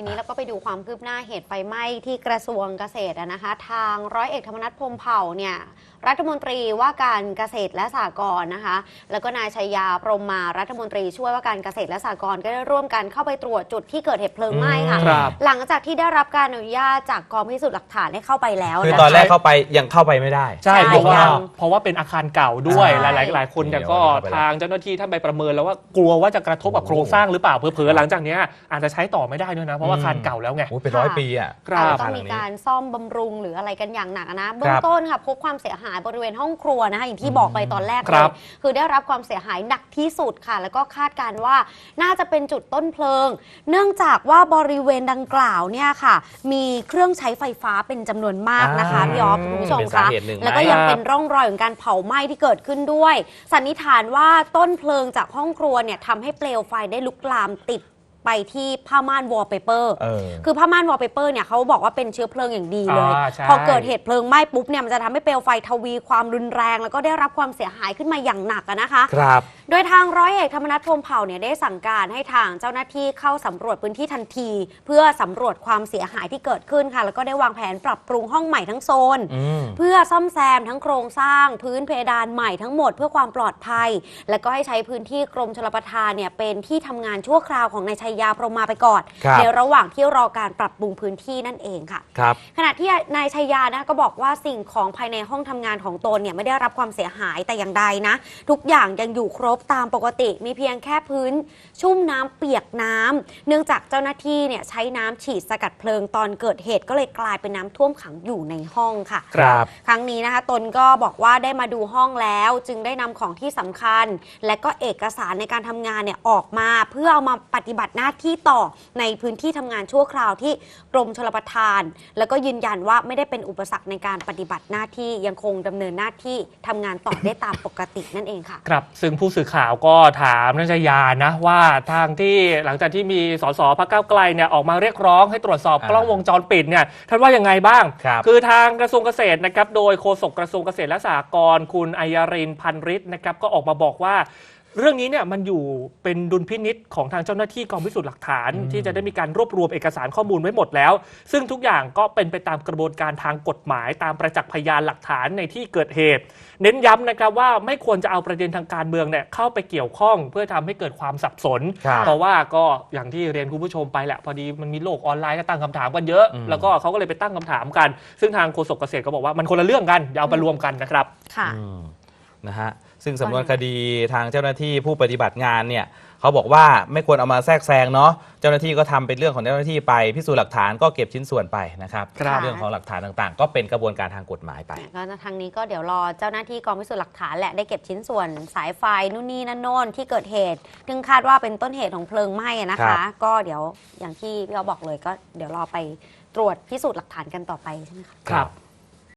ทีนี้เราก็ไปดูความคืบหน้าเหตุไฟไหม้ที่กระทรวงเกษตรอะนะคะ ทางร้อยเอกธรรมนัฐพรหมเผ่าเนี่ยรัฐมนตรีว่าการเกษตรและสหกรณ์นะคะ แล้วก็นายชัยยาพรหมมารัฐมนตรีช่วยว่าการเกษตรและสหกรณ์ก็ได้ร่วมกันเข้าไปตรวจจุดที่เกิดเหตุเพลิงไหม้ค่ะ ครับหลังจากที่ได้รับการอนุญาตจากกองพิสูจน์หลักฐานให้เข้าไปแล้วคือนะตอนคะแรกเข้าไปยังเข้าไปไม่ได้ ใช่ใช่เพราะว่ายังเพราะว่าเป็นอาคารเก่าด้วยใช่หลายๆหลายคนเนี่ยก็เดี๋ยวเข้าไปแล้วทางเจ้าหน้าที่ท่านไปประเมินแล้วว่ากลัวว่าจะกระทบกับโครงสร้างหรือเปล่าเผลอๆหลังจากเนี้ยอาจจะใช้ต่อไม่ได้ด้วยนะเพราะว่าอาคารเก่าแล้วไง โอ้เป็นร้อยปีอะ ครับอาจจะต้องมีการซ่อมบำรุงหรืออะไรกันอย่างหนักนะ เบื้องต้นค่ะพบความเสียหายบริเวณห้องครัวนะคะอย่างที่บอกไปตอนแรกคเลรัยบ คือได้รับความเสียหายหนักที่สุดค่ะ แล้วก็คาดการณ์ว่าน่าจะเป็นจุดต้นเพลิง เนื่องจากว่าบริเวณดังกล่าวเนี่ยค่ะ มีเครื่องใช้ไฟฟ้าเป็นจำนวนมากนะคะอ่าพี่ออฟคุณผู้ชมเป็นคะสาเหตุหนึ่งไหมแล้วก็ยังเป็น ร่องรอยของการเผาไหม้ที่เกิดขึ้นด้วย สันนิษฐานว่าต้นเพลิงจากห้องครัวเนี่ยทำให้เปลวไฟได้ลุกลามติด ไปที่ผ้าม่านวอลเปเปอร์เออ คือผ้าม่านวอลเปเปอร์เนี่ยเขาบอกว่าเป็นเชื้อเพลิงอย่างดีเลย อ่าใช่ พอเกิดเหตุเพลิงไหม้ปุ๊บเนี่ยมันจะทำให้เปลวไฟทวีความรุนแรง แล้วก็ได้รับความเสียหายขึ้นมาอย่างหนักอะนะคะ ครับ โดยทางร้อยเอกธรรมนัฐพรหมเผ่าเนี่ยได้สั่งการให้ทางเจ้าหน้าที่เข้าสำรวจพื้นที่ทันที เพื่อสำรวจความเสียหายที่เกิดขึ้นค่ะ แล้วก็ได้วางแผนปรับปรุงห้องใหม่ทั้งโซนอืมเพื่อซ่อมแซมทั้งโครงสร้าง พื้นเพดานใหม่ทั้งหมดเพื่อความปลอดภัย และก็ให้ใช้พื้นที่กรมชลประทานเนี่ยเป็นที่ทำงานชั่วคราวของนายชัยยาพรหมมาไปก่อนครับในระหว่างที่รอการปรับปรุงพื้นที่นั่นเองค่ะครับขณะที่นายชัยยานะก็บอกว่าสิ่งของภายในห้องทำงานของตนเนี่ยไม่ได้รับความเสียหายแต่อย่างใดนะ ทุกอย่างยังอยู่ครบตามปกติมีเพียงแค่พื้น ชุ่มน้ำเปียกน้ำเนื่องจากเจ้าหน้าที่เนี่ยใช้น้ำฉีดสกัดเพลิงตอนเกิดเหตุก็เลยกลายเป็นน้ำท่วมขังอยู่ในห้องค่ะ ครับ ครั้งนี้นะคะตนก็บอกว่าได้มาดูห้องแล้ว จึงได้นำของที่สำคัญ และก็เอกสารในการทำงานเนี่ยออกมา เพื่อเอามาปฏิบัติหน้าที่ต่อในพื้นที่ทำงานชั่วคราวที่กรมชลประทาน แล้วก็ยืนยันว่าไม่ได้เป็นอุปสรรคในการปฏิบัติหน้าที่ยังคงดำเนินหน้าที่ทำงานต่อได้ตามปกตินั่นเองค่ะ ครับ ซึ่งผู้สื่อข่าวก็ถามนัชยานะว่าทางที่หลังจากที่มีสสพักเก้าวไกลเนี่ยออกมาเรียกร้องให้ตรวจสอบอ่ากล้องวงจรปิดเนี่ยท่านว่ายังไงบ้างครับคือทางกระทรวงเกษตรนะครับโดยโฆษกกระทรวงเกษตรและสหกรณ์คุณอัยรินทร์พันฤทธิ์นะครับก็ออกมาบอกว่า เรื่องนี้เนี่ยมันอยู่เป็นดุลพินิษของทางเจ้าหน้าที่กองพิสูจน์หลักฐานอืมที่จะได้มีการรวบรวมเอกสารข้อมูลไว้หมดแล้ว ซึ่งทุกอย่างก็เป็นไปตามกระบวนการทางกฎหมาย ตามประจักษ์พยานหลักฐานในที่เกิดเหตุ เน้นย้ำนะครับว่าไม่ควรจะเอาประเด็นทางการเมืองเนี่ยเข้าไปเกี่ยวข้อง เพื่อทำให้เกิดความสับสนครับเพราะว่าก็อย่างที่เรียนคุณผู้ชมไปแหละพอดีมันมีโลกออนไลน์ก็ตั้งคำถามกันเยอะอืมแล้วก็เขาก็เลยไปตั้งคำถามกัน ซึ่งทางโฆษกเกษตรก็บอกว่ามันคนละเรื่องกันอย่าเอามารวมกันนะครับค่ะอืม นะฮะซึ่งสำนวนคดีทางเจ้าหน้าที่ผู้ปฏิบัติงานเนี่ยเขาบอกว่าไม่ควรเอามาแทรกแซงเนาะเจ้าหน้าที่ก็ทำเป็นเรื่องของเจ้าหน้าที่ไปพิสูจน์หลักฐานก็เก็บชิ้นส่วนไปนะครับครับ เรื่องของหลักฐานต่างๆ ก็เป็นกระบวนการทางกฎหมายไป ก็ทางนี้ก็เดี๋ยวรอเจ้าหน้าที่กองพิสูจน์หลักฐานแหละได้เก็บชิ้นส่วนสายไฟนู่นนี่นั่นโน่นที่เกิดเหตุซึ่งคาดว่าเป็นต้นเหตุของเพลิงไหม้อะนะครัคะ บ ก็เดี๋ยวอย่างที่พี่เขาบอกเลยก็เดี๋ยวรอไปตรวจพิสูจน์หลักฐานกันต่อไปใช่ไหมคะ ครับ